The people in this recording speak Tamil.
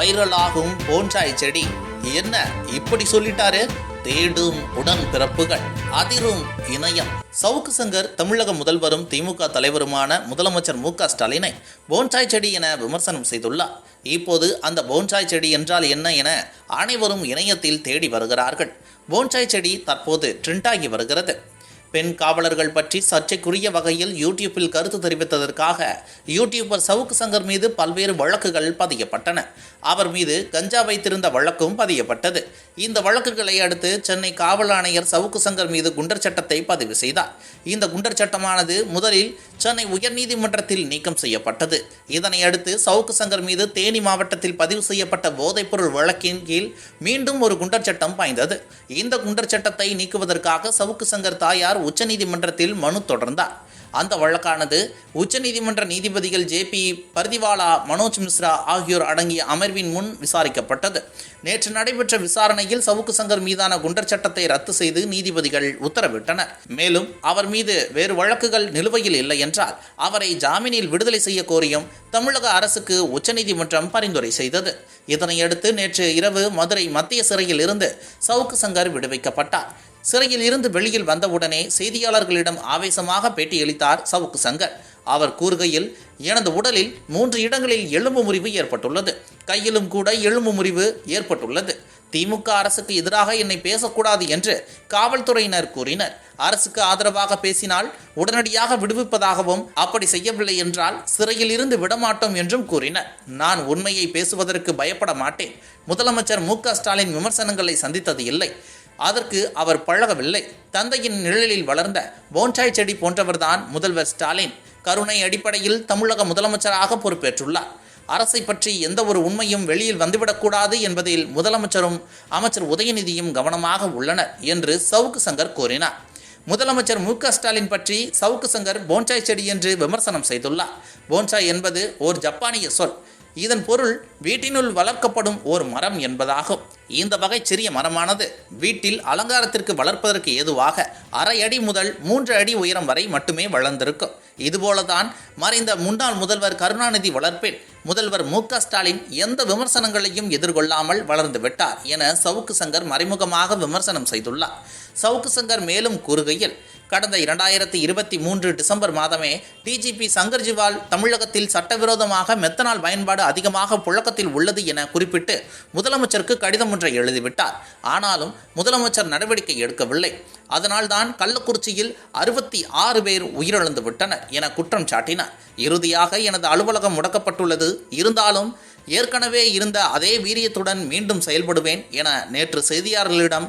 வைரலாகும் போன்சாய் செடி. என்ன இப்படி சொல்லிட்டாரு? தேடும் உடன் பிறப்புகள் அதிரும் இணையம். சவுக்கு சங்கர் தமிழக முதல்வரும் திமுக தலைவருமான முதலமைச்சர் மு க ஸ்டாலினை போன்சாய் செடி என விமர்சனம் செய்துள்ளார். இப்போது அந்த போன்சாய் செடி என்றால் என்ன என அனைவரும் இணையத்தில் தேடி வருகிறார்கள். போன்சாய் செடி தற்போது ட்ரெண்டாகி வருகிறது. பெண் காவலர்கள் பற்றி சர்ச்சைக்குரிய வகையில் யூடியூப்பில் கருத்து தெரிவித்ததற்காக யூடியூபர் சவுக்கு சங்கர் மீது பல்வேறு வழக்குகள் பதியப்பட்டன. அவர் மீது கஞ்சா வைத்திருந்த வழக்கும் பதியப்பட்டது. இந்த வழக்குகளை அடுத்து சென்னை காவல் ஆணையர் சவுக்கு சங்கர் மீது குண்டர் சட்டத்தை பதிவு செய்தார். இந்த குண்டர் சட்டமானது முதலில் சென்னை உயர்நீதிமன்றத்தில் நீக்கம் செய்யப்பட்டது. இதனை அடுத்து சவுக்கு சங்கர் மீது தேனி மாவட்டத்தில் பதிவு செய்யப்பட்ட போதைப்பொருள் வழக்கின் கீழ் மீண்டும் ஒரு குண்டர் சட்டம் பாய்ந்தது. இந்த குண்டர் சட்டத்தை நீக்குவதற்காக சவுக்கு சங்கர் தாயார் உச்சநீதிமன்றத்தில் மனு தொடர்ந்தார். அந்த வழக்கானது உச்சநீதிமன்ற நீதிபதிகள் ஜே பி பர்திவாலா மனோஜ் மிஸ்ரா ஆகியோர் அடங்கிய அமர்வின் முன் விசாரிக்கப்பட்டது. நேற்று நடைபெற்ற விசாரணையில் சவுக்கு சங்கர் மீதான குண்டர் சட்டத்தை ரத்து செய்து நீதிபதிகள் உத்தரவிட்டனர். மேலும் அவர் மீது வேறு வழக்குகள் நிலுவையில் இல்லை என்றால் அவரை ஜாமீனில் விடுதலை செய்ய கோரியும் தமிழக அரசுக்கு உச்சநீதிமன்றம் பரிந்துரை செய்தது. இதனையடுத்து நேற்று இரவு மதுரை மத்திய சிறையில் இருந்து சவுக்கு சங்கர் விடுவிக்கப்பட்டார். சிறையில் இருந்து வெளியில் வந்தவுடனே செய்தியாளர்களிடம் ஆவேசமாக பேட்டியளித்தார் சவுக்கு சங்கர். அவர் கூறுகையில் எனது உடலில் மூன்று இடங்களில் எலும்பு முறிவு ஏற்பட்டுள்ளது. கையிலும் கூட எலும்பு முறிவு ஏற்பட்டுள்ளது. திமுக அரசுக்கு எதிராக என்னை பேசக்கூடாது என்று காவல்துறையினர் கூறினர். அரசுக்கு ஆதரவாக பேசினால் உடனடியாக விடுவிப்பதாகவும் அப்படி செய்யவில்லை என்றால் சிறையில் இருந்து விடமாட்டோம் என்றும் கூறினர். நான் உண்மையை பேசுவதற்கு பயப்பட மாட்டேன். முதலமைச்சர் மு க ஸ்டாலின் விமர்சனங்களை சந்தித்தது இல்லை. அதற்கு அவர் பழகவில்லை. தந்தையின் நிழலில் வளர்ந்த போன்சாய் செடி போன்றவர்தான் முதல்வர் ஸ்டாலின். கருணை அடிப்படையில் தமிழக முதலமைச்சராக பொறுப்பேற்றுள்ளார். அரசை பற்றி எந்த ஒரு உண்மையும் வெளியில் வந்துவிடக்கூடாது என்பதில் முதலமைச்சரும் அமைச்சர் உதயநிதியும் கவனமாக உள்ளனர் என்று சவுக்கு சங்கர் கூறினார். முதலமைச்சர் மு ஸ்டாலின் பற்றி சவுக்கு சங்கர் போன்சாய் செடி என்று விமர்சனம் செய்துள்ளார். போன்சாய் என்பது ஓர் ஜப்பானிய சொல். இதன் பொருள் வீட்டினுள் வளர்க்கப்படும் ஒரு மரம் என்பதாகும். இந்த வகை சிறிய மரமானது வீட்டில் அலங்காரத்திற்கு வளர்ப்பதற்கு ஏதுவாக அரை அடி முதல் மூன்று அடி உயரம் வரை மட்டுமே வளர்ந்திருக்கும். இதுபோலதான் மறைந்த முன்னாள் முதல்வர் கருணாநிதி வளர்ப்பில் முதல்வர் மு ஸ்டாலின் எந்த விமர்சனங்களையும் எதிர்கொள்ளாமல் வளர்ந்து விட்டார் என சவுக்கு சங்கர் மறைமுகமாக விமர்சனம் செய்துள்ளார். சவுக்கு சங்கர் மேலும் கூறுகையில் கடந்த இரண்டாயிரத்தி இருபத்தி மூன்று டிசம்பர் மாதமே டிஜிபி சங்கர் ஜிவால் தமிழகத்தில் சட்டவிரோதமாக மெத்தனால் பயன்பாடு அதிகமாக புழக்கத்தில் உள்ளது என குறிப்பிட்டு முதலமைச்சருக்கு கடிதம் ஒன்றை எழுதிவிட்டார். ஆனாலும் முதலமைச்சர் நடவடிக்கை எடுக்கவில்லை. அதனால்தான் கள்ளக்குறிச்சியில் அறுபத்தி ஆறு பேர் உயிரிழந்து விட்டனர் என குற்றம் சாட்டினார். இறுதியாக எனது அலுவலகம் முடக்கப்பட்டுள்ளது. இருந்தாலும் ஏற்கனவே இருந்த அதே வீரியத்துடன் மீண்டும் செயல்படுவேன் என நேற்று செய்தியாளர்களிடம்